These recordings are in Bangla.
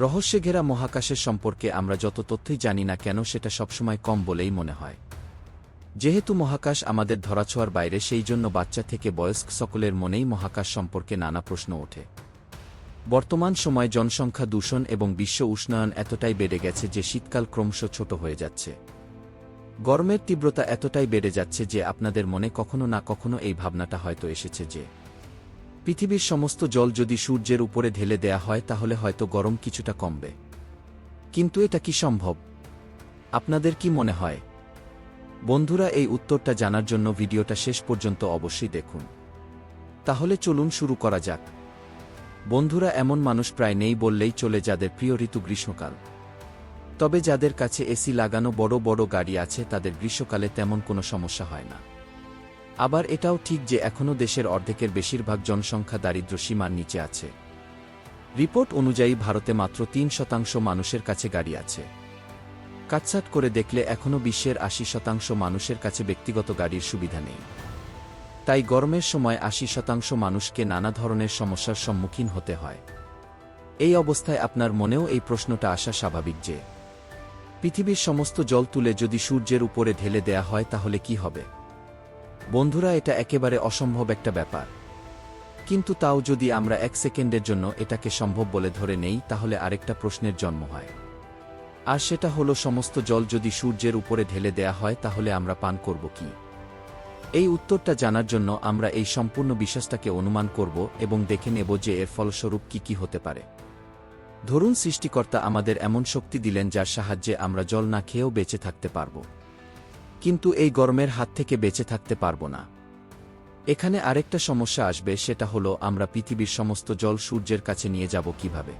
রহস্যে ঘেরা মহাকাশের সম্পর্কে আমরা যত তথ্যই জানি না কেন সেটা সবসময় কম বলেই মনে হয়। যেহেতু মহাকাশ আমাদের ধরাছোঁয়ার বাইরে, সেই জন্য বাচ্চা থেকে বয়স্ক সকলের মনেই মহাকাশ সম্পর্কে নানা প্রশ্ন ওঠে। বর্তমান সময়ে জনসংখ্যা দূষণ এবং বিশ্ব উষ্ণায়ন এতটাই বেড়ে গেছে যে শীতকাল ক্রমশ ছোট হয়ে যাচ্ছে। গরমের তীব্রতা এতটাই বেড়ে যাচ্ছে যে আপনাদের মনে কখনো না কখনো এই ভাবনাটা হয়তো এসেছে যে পৃথিবীর সমস্ত জল যদি সূর্যের উপরে ঢেলে দেয়া হয়, তাহলে হয়তো গরম কিছুটা কমবে। কিন্তু এটা কি সম্ভব? আপনাদের কি মনে হয়? বন্ধুরা, এই উত্তরটা জানার জন্য ভিডিওটা শেষ পর্যন্ত অবশ্যই দেখুন। তাহলে চলুন শুরু করা যাক। বন্ধুরা, এমন মানুষ প্রায় নেই বললেই চলে যাদের প্রিয় ঋতু গ্রীষ্মকাল। তবে যাদের কাছে এসি লাগানো বড় বড় গাড়ি আছে, তাদের গ্রীষ্মকালে তেমন কোনো সমস্যা হয় না। আবার এটাও ঠিক যে এখনও দেশের অর্ধেকের বেশিরভাগ জনসংখ্যা দারিদ্র্য সীমার নিচে আছে। রিপোর্ট অনুযায়ী ভারতে মাত্র তিন শতাংশ মানুষের কাছে গাড়ি আছে। কাটছাট করে দেখলে এখনও বিশ্বের আশি শতাংশ মানুষের কাছে ব্যক্তিগত গাড়ির সুবিধা নেই। তাই গরমের সময় আশি শতাংশ মানুষকে নানা ধরনের সমস্যার সম্মুখীন হতে হয়। এই অবস্থায় আপনার মনেও এই প্রশ্নটা আসা স্বাভাবিক যে, পৃথিবীর সমস্ত জল তুলে যদি সূর্যের উপরে ঢেলে দেয়া হয় তাহলে কি হবে? বন্ধুরা, এটা একেবারে অসম্ভব একটা ব্যাপার। কিন্তু তাও যদি আমরা এক সেকেন্ডের জন্য এটাকে সম্ভব বলে ধরে নেই, তাহলে আরেকটা প্রশ্নের জন্ম হয়। আর সেটা হলো, সমস্ত জল যদি সূর্যের উপরে ঢেলে দেয়া হয়, তাহলে আমরা পান করব কি? এই উত্তরটা জানার জন্য আমরা এই সম্পূর্ণ বিশ্বাসটাকে অনুমান করব এবং দেখে নেব যে এর ফলস্বরূপ কি কি হতে পারে। ধরুন, সৃষ্টিকর্তা আমাদের এমন শক্তি দিলেন যার সাহায্যে আমরা জল না খেয়েও বেঁচে থাকতে পারব। কিন্তু এই গরমের হাত থেকে বেঁচে থাকতে পারব না। এখানে আরেকটা সমস্যা আসবে, সেটা হলো আমরা পৃথিবীর সমস্ত জল সূর্যের কাছে নিয়ে যাব কীভাবে?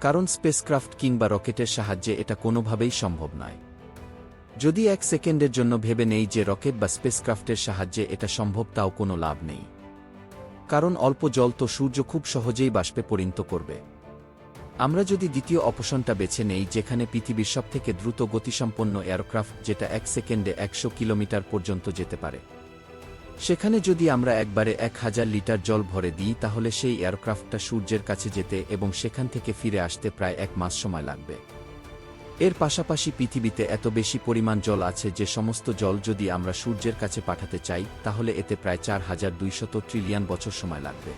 কারণ স্পেসক্রাফট কিংবা রকেটের সাহায্যে এটা কোনোভাবেই সম্ভব নয়। যদি এক সেকেন্ডের জন্য ভেবে নেই যে রকেট বা স্পেসক্রাফটের সাহায্যে এটা সম্ভব, তাও কোনো লাভ নেই। কারণ অল্প জল তো সূর্য খুব সহজেই বাষ্পে পরিণত করবে। আমরা যদি দ্বিতীয় অপশনটা বেছে নেই, যেখানে পৃথিবীর সবথেকে দ্রুত গতিসম্পন্ন এয়ারক্রাফট, যেটা এক সেকেন্ডে একশো কিলোমিটার পর্যন্ত যেতে পারে। সেখানে যদি আমরা একবারে এক হাজার লিটার জল ভরে দিই, তাহলে সেই এয়ারক্রাফটটা সূর্যের কাছে যেতে এবং সেখান থেকে ফিরে আসতে প্রায় এক মাস সময় লাগবে। এর পাশাপাশি পৃথিবীতে এত বেশি পরিমাণ জল আছে যে সমস্ত জল যদি আমরা সূর্যের কাছে পাঠাতে চাই, তাহলে এতে প্রায় চার হাজার দুইশত ট্রিলিয়ন বছর সময় লাগবে।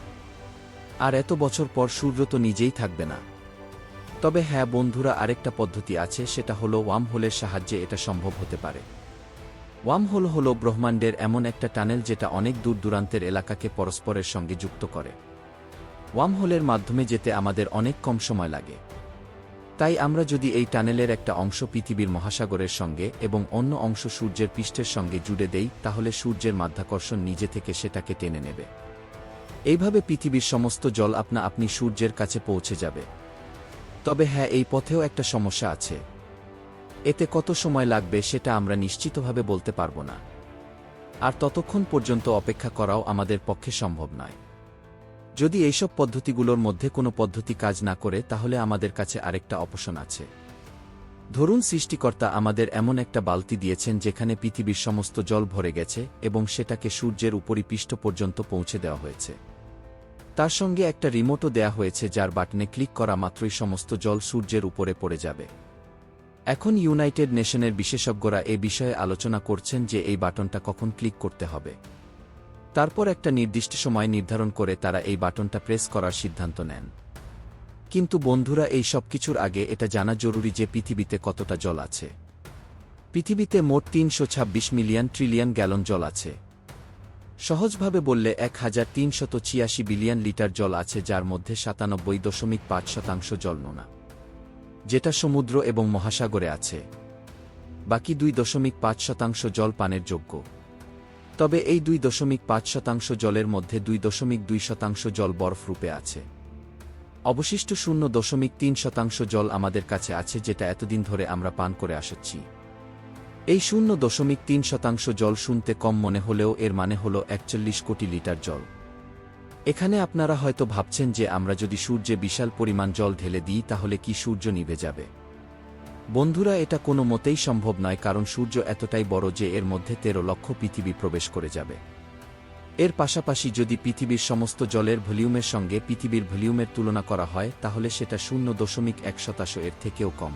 আর এত বছর পর সূর্য তো নিজেই থাকবে না। তবে হ্যাঁ বন্ধুরা, আরেকটা পদ্ধতি আছে, সেটা হলো ওয়াম হোলের সাহায্যে এটা সম্ভব হতে পারে। ওয়াম হোল হল ব্রহ্মাণ্ডের এমন একটা টানেল যেটা অনেক দূর দূরান্তের এলাকাকে পরস্পরের সঙ্গে যুক্ত করে। ওয়াম হোলের মাধ্যমে যেতে আমাদের অনেক কম সময় লাগে। তাই আমরা যদি এই টানেলের একটা অংশ পৃথিবীর মহাসাগরের সঙ্গে এবং অন্য অংশ সূর্যের পৃষ্ঠের সঙ্গে জুড়ে দেই, তাহলে সূর্যের মাধ্যাকর্ষণ নিজে থেকে সেটাকে টেনে নেবে। এইভাবে পৃথিবীর সমস্ত জল আপনা আপনি সূর্যের কাছে পৌঁছে যাবে। তবে হ্যাঁ এই পথেও একটা সমস্যা আছে। এতে কত সময় লাগবে সেটা আমরা নিশ্চিতভাবে বলতে পারব না। আর ততক্ষণ পর্যন্ত অপেক্ষা করাও আমাদের পক্ষে সম্ভব নয়। যদি এইসব পদ্ধতিগুলোর মধ্যে কোনো পদ্ধতি কাজ না করে, তাহলে আমাদের কাছে আরেকটা অপশন আছে। ধরুন সৃষ্টিকর্তা আমাদের এমন একটা বালতি দিয়েছেন যেখানে পৃথিবীর সমস্ত জল ভরে গেছে এবং সেটাকে সূর্যের উপরিপৃষ্ঠ পর্যন্ত পৌঁছে দেওয়া হয়েছে। তার সঙ্গে একটা রিমোটও দেয়া হয়েছে যার বাটনে ক্লিক করা মাত্রই সমস্ত জল সূর্যের উপরে পড়ে যাবে। এখন ইউনাইটেড নেশনের বিশেষজ্ঞরা এ বিষয়ে আলোচনা করছেন যে এই বাটনটা কখন ক্লিক করতে হবে। তারপর একটা নির্দিষ্ট সময় নির্ধারণ করে তারা এই বাটনটা প্রেস করার সিদ্ধান্ত নেন। কিন্তু বন্ধুরা, এই সব কিছুর আগে এটা জানা জরুরি যে পৃথিবীতে কতটা জল আছে। পৃথিবীতে মোট তিনশো ছাব্বিশ মিলিয়ন ট্রিলিয়ন গ্যালন জল আছে। সহজভাবে বললে এক হাজার তিনশত ছিয়াশি বিলিয়ন লিটার জল আছে যার মধ্যে সাতানব্বই দশমিক পাঁচ শতাংশ জল নোনা। যেটা সমুদ্র এবং মহাসাগরে আছে। বাকি দুই দশমিক পাঁচ শতাংশ জল পানের যোগ্য। তবে এই দুই দশমিক পাঁচ শতাংশ জলের মধ্যে দুই দশমিক দুই শতাংশ জল বরফ রূপে আছে। অবশিষ্ট শূন্য দশমিক তিন শতাংশ জল আমাদের কাছে আছে যেটা এতদিন ধরে আমরা পান করে আসছি। এই শূন্য দশমিক তিন শতাংশ জল শুনতে কম মনে হলেও এর মানে হল একচল্লিশ কোটি লিটার জল। এখানে আপনারা হয়তো ভাবছেন যে আমরা যদি সূর্যে বিশাল পরিমাণ জল ঢেলে দিই তাহলে কি সূর্য নিভে যাবে? বন্ধুরা, এটা কোনো মতেই সম্ভব নয় কারণ সূর্য এতটাই বড় যে এর মধ্যে তেরো লক্ষ পৃথিবী প্রবেশ করে যাবে। এর পাশাপাশি যদি পৃথিবীর সমস্ত জলের ভলিউমের সঙ্গে পৃথিবীর ভলিউমের তুলনা করা হয়, তাহলে সেটা শূন্য দশমিক এক শতাংশ এর থেকেও কম।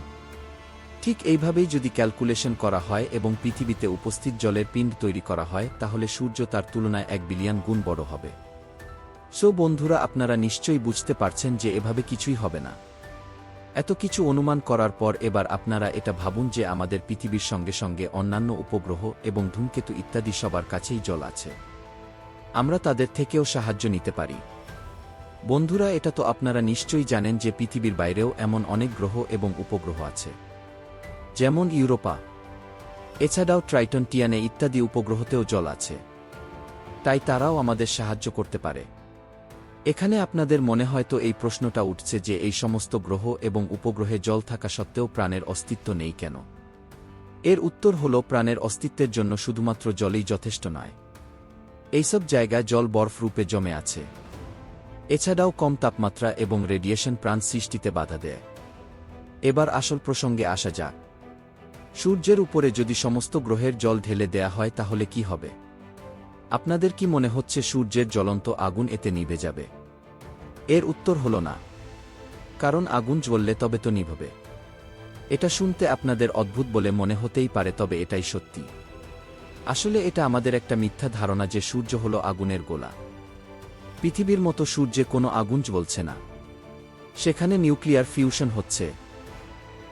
ঠিক এইভাবেই যদি ক্যালকুলেশন করা হয় এবং পৃথিবীতে উপস্থিত জলের পিণ্ড তৈরি করা হয়, তাহলে সূর্য তার তুলনায় এক বিলিয়ন গুণ বড় হবে। সো বন্ধুরা, আপনারা নিশ্চয়ই বুঝতে পারছেন যে এভাবে কিছুই হবে না। এত কিছু অনুমান করার পর এবার আপনারা এটা ভাবুন যে আমাদের পৃথিবীর সঙ্গে সঙ্গে অন্যান্য উপগ্রহ এবং ধূমকেতু ইত্যাদি সবার কাছেই জল আছে। আমরা তাদের থেকেও সাহায্য নিতে পারি। বন্ধুরা, এটা তো আপনারা নিশ্চয়ই জানেন যে পৃথিবীর বাইরেও এমন অনেক গ্রহ এবং উপগ্রহ আছে। যেমন ইউরোপা, এছাড়াও ট্রাইটন, টিয়ানে ইত্যাদি উপগ্রহতেও জল আছে। তাই তারাও আমাদের সাহায্য করতে পারে। এখানে আপনাদের মনে হয়তো এই প্রশ্নটা উঠছে যে এই সমস্ত গ্রহ এবং উপগ্রহে জল থাকা সত্ত্বেও প্রাণের অস্তিত্ব নেই কেন? এর উত্তর হল, প্রাণের অস্তিত্বের জন্য শুধুমাত্র জলই যথেষ্ট নয়। এইসব জায়গায় জল বরফ রূপে জমে আছে। এছাড়াও কম তাপমাত্রা এবং রেডিয়েশন প্রাণ সৃষ্টিতে বাধা দেয়। এবার আসল প্রসঙ্গে আসা যাক। সূর্যের উপরে যদি সমস্ত গ্রহের জল ঢেলে দেয়া হয় তাহলে কি হবে? আপনাদের কি মনে হচ্ছে সূর্যের জ্বলন্ত আগুন এতে নিভে যাবে? এর উত্তর হল না। কারণ আগুন জ্বললে তবে তো নিভবে। এটা শুনতে আপনাদের অদ্ভুত বলে মনে হতেই পারে, তবে এটাই সত্যি। আসলে এটা আমাদের একটা মিথ্যা ধারণা যে সূর্য হল আগুনের গোলা। পৃথিবীর মতো সূর্যে কোনো আগুন জ্বলছে না। সেখানে নিউক্লিয়ার ফিউশন হচ্ছে।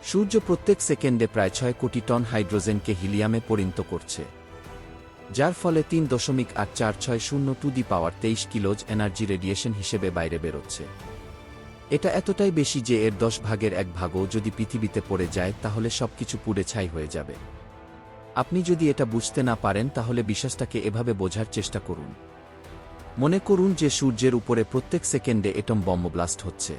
সূর্য প্রত্যেক সেকেন্ডে প্রায় ছয় কোটি টন হাইড্রোজেনকে হিলিয়ামে পরিণত করছে, যার ফলে তিন দশমিক আট চার ছয় শূন্য টু দি পাওয়ার তেইশ কিলোজ এনার্জি রেডিয়েশন হিসেবে বাইরে বেরোচ্ছে। এটা এতটাই বেশি যে এর দশ ভাগের এক ভাগও যদি পৃথিবীতে পড়ে যায়, তাহলে সব কিছু পুড়ে ছাই হয়ে যাবে। আপনি যদি এটা বুঝতে না পারেন, তাহলে বিশ্বাসটাকে এভাবে বোঝার চেষ্টা করুন। মনে করুন যে সূর্যের উপরে প্রত্যেক সেকেন্ডে এটম বম্ব ব্লাস্ট হচ্ছে।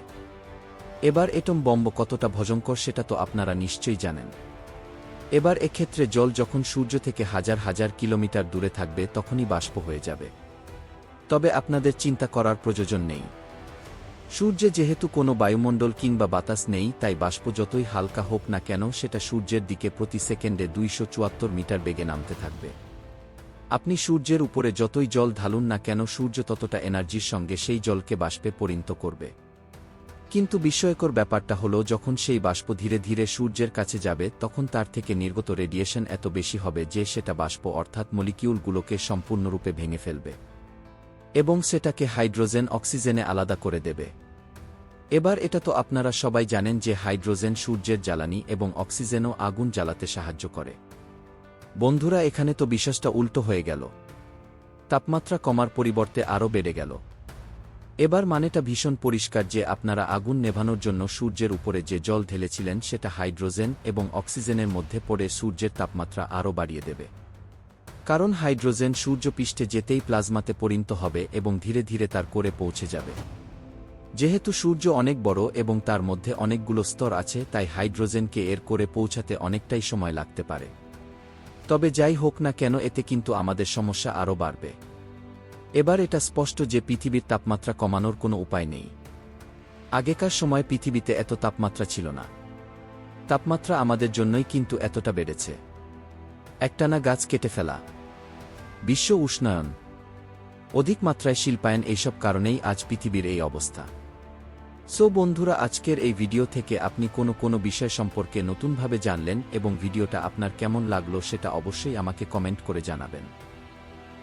এবার এটম বম্ব কতটা ভজঙ্কর সেটা তো আপনারা নিশ্চয়ই জানেন। এবার এক্ষেত্রে জল যখন সূর্য থেকে হাজার হাজার কিলোমিটার দূরে থাকবে, তখনই বাষ্প হয়ে যাবে। তবে আপনাদের চিন্তা করার প্রয়োজন নেই। সূর্যে যেহেতু কোনো বায়ুমণ্ডল কিংবা বাতাস নেই, তাই বাষ্প যতই হালকা হোক না কেন, সেটা সূর্যের দিকে প্রতি সেকেন্ডে দুইশো চুয়াত্তর মিটার বেগে নামতে থাকবে। আপনি সূর্যের উপরে যতই জল ঢালুন না কেন, সূর্য ততটা এনার্জির সঙ্গে সেই জলকে বাষ্পে পরিণত করবে। কিন্তু বিস্ময়কর ব্যাপারটা হলো, যখন সেই বাষ্প ধীরে ধীরে সূর্যের কাছে যাবে, তখন তার থেকে নির্গত রেডিয়েশন এত বেশি হবে যে সেটা বাষ্প অর্থাৎ মলিকিউলগুলোকে সম্পূর্ণরূপে ভেঙে ফেলবে। এবং সেটাকে হাইড্রোজেন অক্সিজেনে আলাদা করে দেবে। এবার এটা তো আপনারা সবাই জানেন যে হাইড্রোজেন সূর্যের জ্বালানি এবং অক্সিজেনও আগুন জ্বালাতে সাহায্য করে। বন্ধুরা, এখানে তো বিশ্বাসটা উল্টো হয়ে গেল। তাপমাত্রা কমার পরিবর্তে আরও বেড়ে গেল। এবার মানেটা ভীষণ পরিষ্কার যে আপনারা আগুন নেভানোর জন্য সূর্যের উপরে যে জল ঢেলেছিলেন সেটা হাইড্রোজেন এবং অক্সিজেনের মধ্যে পড়ে সূর্যের তাপমাত্রা আরও বাড়িয়ে দেবে। কারণ হাইড্রোজেন সূর্যপৃষ্ঠে যেতেই প্লাজমাতে পরিণত হবে এবং ধীরে ধীরে তার করে পৌঁছে যাবে। যেহেতু সূর্য অনেক বড় এবং তার মধ্যে অনেকগুলো স্তর আছে, তাই হাইড্রোজেনকে এর করে পৌঁছাতে অনেকটাই সময় লাগতে পারে। তবে যাই হোক না কেন, এতে কিন্তু আমাদের সমস্যা আরও বাড়বে। এবার এটা স্পষ্ট যে পৃথিবীর তাপমাত্রা কমানোর কোনো উপায় নেই। আগেকার সময় পৃথিবীতে এত তাপমাত্রা ছিল না। তাপমাত্রা আমাদের জন্যই কিন্তু এতটা বেড়েছে। একটানা গাছ কেটে ফেলা। বিশ্ব উষ্ণায়ন। অধিক মাত্রায় শিল্পায়ন এইসব কারণেই আজ পৃথিবীর এই অবস্থা। সো বন্ধুরা, আজকের এই ভিডিও থেকে আপনি কোনো কোনো বিষয় সম্পর্কে নতুনভাবে জানলেন এবং ভিডিওটা আপনার কেমন লাগল সেটা অবশ্যই আমাকে কমেন্ট করে জানাবেন।